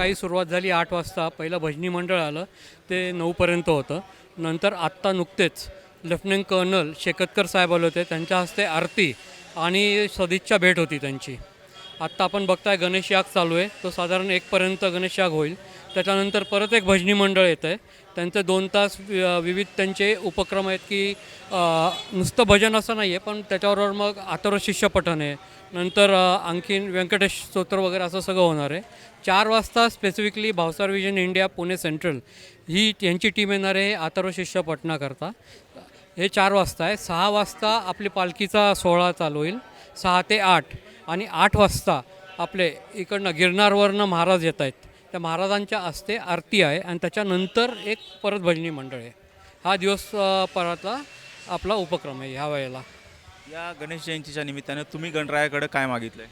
सकाळी सुरुवात झाली आठ वाजता. पहिलं भजनी मंडळ आलं ते नऊपर्यंत होतं. नंतर आत्ता नुकतेच लेफ्टनंट कर्नल शेकतकर साहेब आले होते. त्यांच्या हस्ते आरती आणि सदिच्छा भेट होती त्यांची. आत्ता आपण बघताय गणेश याग चालू आहे. तो साधारण एकपर्यंत गणेश याग होईल. त्याच्यानंतर परत एक भजनी मंडळ येतं आहे त्यांचे दोन तास वि- विविध त्यांचे उपक्रम आहेत की नुसतं भजन असं नाही आहे पण त्याच्याबरोबर मग आतर्व शिष्य पठन आहे. नंतर आणखीन व्यंकटेश स्तोत्र वगैरे असं सगळं होणार आहे. चार वाजता specifically Bhavsar vision India Pune central ही यांची टीम येणार आहे आतर्व शिष्य पठणाकरता. हे चार वाजता आहे. सहा वाजता आपली पालखीचा सोहळा चालू होईल. सहा ते आठ. आणि आठ वाजता आपले इकडनं गिरनारवरनं महाराज येत आहेत त्या महाराजांच्या हस्ते आरती आहे आणि त्याच्यानंतर एक परत भजनी मंडळ आहे. हा दिवस परतला आपला उपक्रम आहे ह्या वेळेला. या गणेश जयंतीच्या निमित्तानं तुम्ही गणरायाकडे काय मागितलंय?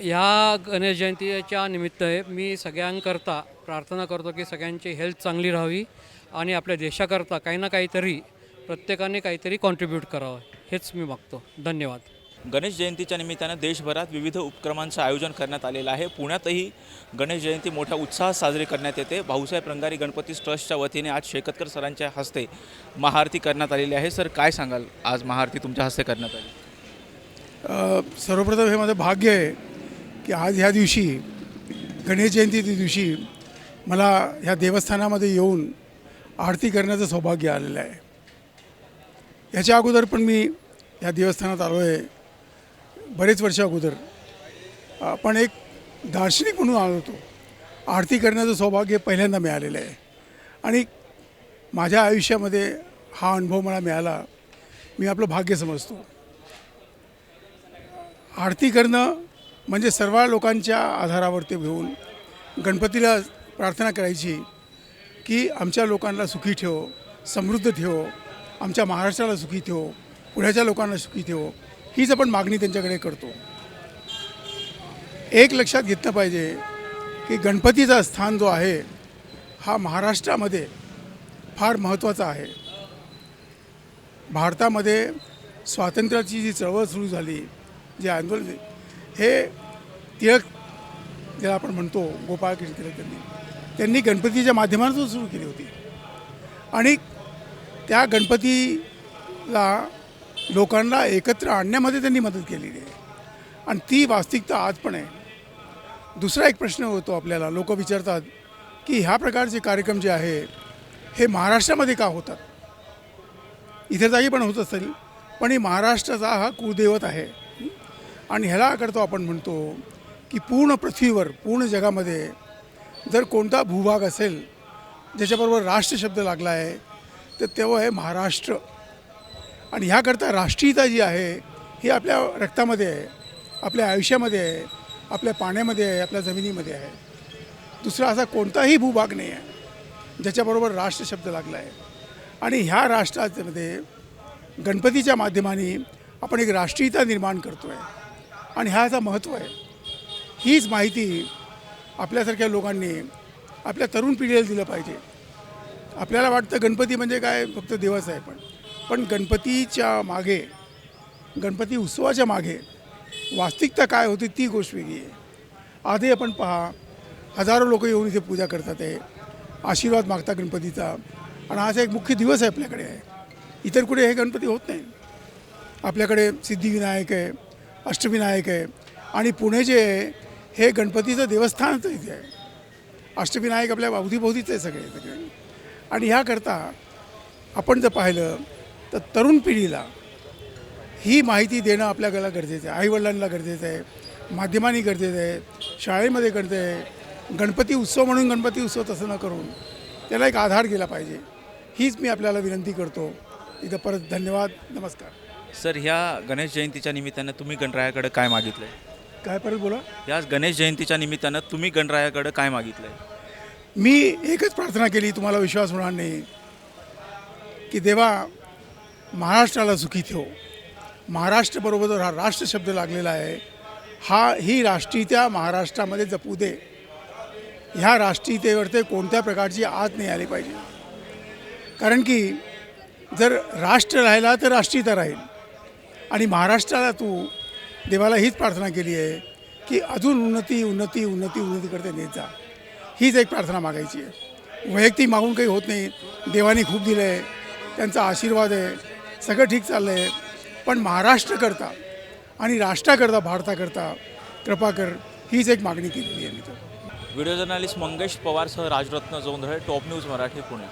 ह्या गणेश जयंतीच्या निमित्त मी सगळ्यांकरता प्रार्थना करतो की सगळ्यांची हेल्थ चांगली राहावी आणि आपल्या देशाकरता काही ना काहीतरी प्रत्येकाने काहीतरी कॉन्ट्रीब्यूट करावं हेच मी मागतो. धन्यवाद. गणेश जयंतीच्या निमित्तानं देशभरात विविध उपक्रमांचं आयोजन करण्यात आलेलं आहे. पुण्यातही गणेश जयंती मोठ्या उत्साहात साजरी करण्यात येते. भाऊसाहेब रंगारी गणपती ट्रस्टच्या वतीने आज शेकतकर सरांच्या हस्ते महाआरती करण्यात आलेली आहे. सर काय सांगाल? आज महाआरती तुमच्या हस्ते करण्यात आली. सर्वप्रथम हे माझं भाग्य आहे की आज ह्या दिवशी गणेश जयंतीच्या दिवशी मला ह्या देवस्थानामध्ये येऊन आरती करण्याचं सौभाग्य आलेलं आहे. याच्या अगोदर पण मी ह्या देवस्थानात आलो आहे. बरेच वर्ष अगोदर. आपण एक दार्शनिक म्हणून आलो होतो. आरती करण्याचं सौभाग्य पहिल्यांदा मिळालेलं आहे. आणि माझ्या आयुष्यामध्ये हा अनुभव मला मिळाला मी आपलं भाग्य समजतो. आरती करणं म्हणजे सर्व लोकांच्या आधारावरती घेऊन गणपतीला प्रार्थना करायची की आमच्या लोकांना सुखी ठेव समृद्ध ठेव आमच्या महाराष्ट्राला सुखी ठेव पुण्याच्या लोकांना सुखी ठेव. हीच आपण मागणी त्यांच्याकडे करतो. एक लक्षात घेतलं पाहिजे की गणपतीचा स्थान जो आहे हा महाराष्ट्रामध्ये फार महत्त्वाचा आहे. भारतामध्ये स्वातंत्र्याची जी चळवळ सुरू झाली जे आंदोलन हे टिळक ज्याला आपण म्हणतो गोपाळकृष्ण टिळक त्यांनी त्यांनी गणपतीच्या माध्यमातून सुरू केली होती. आणि त्या गणपतीला लोकांना एकत्र आणण्यामध्ये त्यांनी मदत केलेली आहे. आणि ती वास्तविकता आज पण आहे. दुसरा एक प्रश्न होतो आपल्याला. लोक विचारतात की ह्या प्रकारचे कार्यक्रम जे आहे हे महाराष्ट्रामध्ये का होतात? इथे जागी पण होत असेल पण ही महाराष्ट्राचा हा कुलदैवत आहे. आणि ह्याला करतो आपण म्हणतो की पूर्ण पृथ्वीवर पूर्ण जगामध्ये जर कोणता भूभाग असेल ज्याच्याबरोबर राष्ट्र शब्द लागला आहे तर तेव्हा हे महाराष्ट्र आणि ह्याकरता राष्ट्रीयता जी आहे ही आपल्या रक्तामध्ये आहे आपल्या आयुष्यामध्ये आहे आपल्या पाण्यामध्ये आहे आपल्या जमिनीमध्ये आहे. दुसरा असा कोणताही भूभाग नाही आहे ज्याच्याबरोबर राष्ट्र शब्द लागला आहे. आणि ह्या राष्ट्रामध्ये गणपतीच्या माध्यमाने आपण एक राष्ट्रीयता निर्माण करतो आहे आणि ह्याचा महत्त्व आहे. हीच माहिती आपल्यासारख्या लोकांनी आपल्या तरुण पिढीला दिलं पाहिजे. आपल्याला वाटतं गणपती म्हणजे काय? फक्त देवाचं आहे पण. पण गणपतीच्या मागे गणपती उत्सवाच्या मागे वास्तविकता काय होती ती गोष्ट वेगळी आहे. आधी आपण पहा हजारो लोक येऊन इथे पूजा करतात आहे आशीर्वाद मागता गणपतीचा. आणि आज एक मुख्य दिवस आहे आपल्याकडे. आहे इतर कुठे हे गणपती होत नाही. आपल्याकडे सिद्धिविनायक आहे अष्टविनायक आहे आणि पुणे जे आहे हे गणपतीचं देवस्थानच इथे आहे. अष्टविनायक आपल्या अवतीभोवतीच आहे सगळे सगळे. आणि ह्याकरता आपण जर पाहिलं तर तरुण पिढीला ही माहिती देणं आपल्याला गरजेचं आहे. आईवडिलांना गरजेचं आहे. माध्यमांनी गरजेचं आहे. शाळेमध्ये गरजेचं आहे. गणपती उत्सव म्हणून गणपती उत्सव तसं न करून त्याला एक आधार गेला पाहिजे. हीच मी आपल्याला विनंती करतो. इथं परत धन्यवाद. नमस्कार. सर ह्या गणेश जयंतीच्या निमित्तानं तुम्ही गणरायाकडे काय मागितलंय? काय परत बोला? या गणेश जयंतीच्या निमित्तानं तुम्ही गणरायाकडे काय मागितलंय? मी एकच प्रार्थना केली तुम्हाला विश्वास होणार नाही की देवा महाराष्ट्राला सुखी ठेव. महाराष्ट्रबरोबर हा राष्ट्र शब्द लागलेला आहे. हा ही राष्ट्रीयता महाराष्ट्रामध्ये जपू दे. ह्या राष्ट्रीयतेवर ते कोणत्या प्रकारची आत नाही आली पाहिजे. कारण की जर राष्ट्र राहिला तर राष्ट्रीयता राहील. आणि महाराष्ट्राला तू देवाला हीच प्रार्थना केली आहे की अजून उन्नती उन्नती उन्नती उन्नती करते नेत जा. हीच एक प्रार्थना मागायची आहे. वैयक्तिक मागून काही होत नाही. देवाने खूप दिलं आहे त्यांचा आशीर्वाद आहे. सगळं ठीक चाललं आहे पण महाराष्ट्रकरता आणि राष्ट्राकरता भारताकरता कृपा कर हीच एक मागणी केलेली आहे मी तर. Video journalist Mangesh पवारसह Rajratna Jondhale top news Marathi Pune.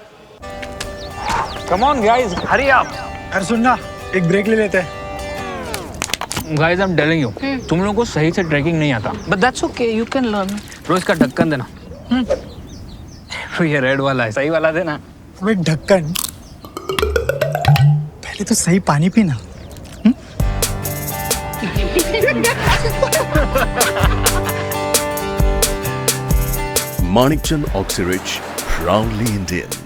Come on guys Hari आप अरे सुन ना एक ब्रेक ले लेते. हैं guys I am telling you तुम लोगों को सही से ट्रैकिंग नहीं आता. But that's okay you can learn रोज का ढक्कन देना. ये रेड वाला है सही वाला देना. ढक्कन पहले तो सही पानी पीना Manikchand Oxyrich, proudly Indian.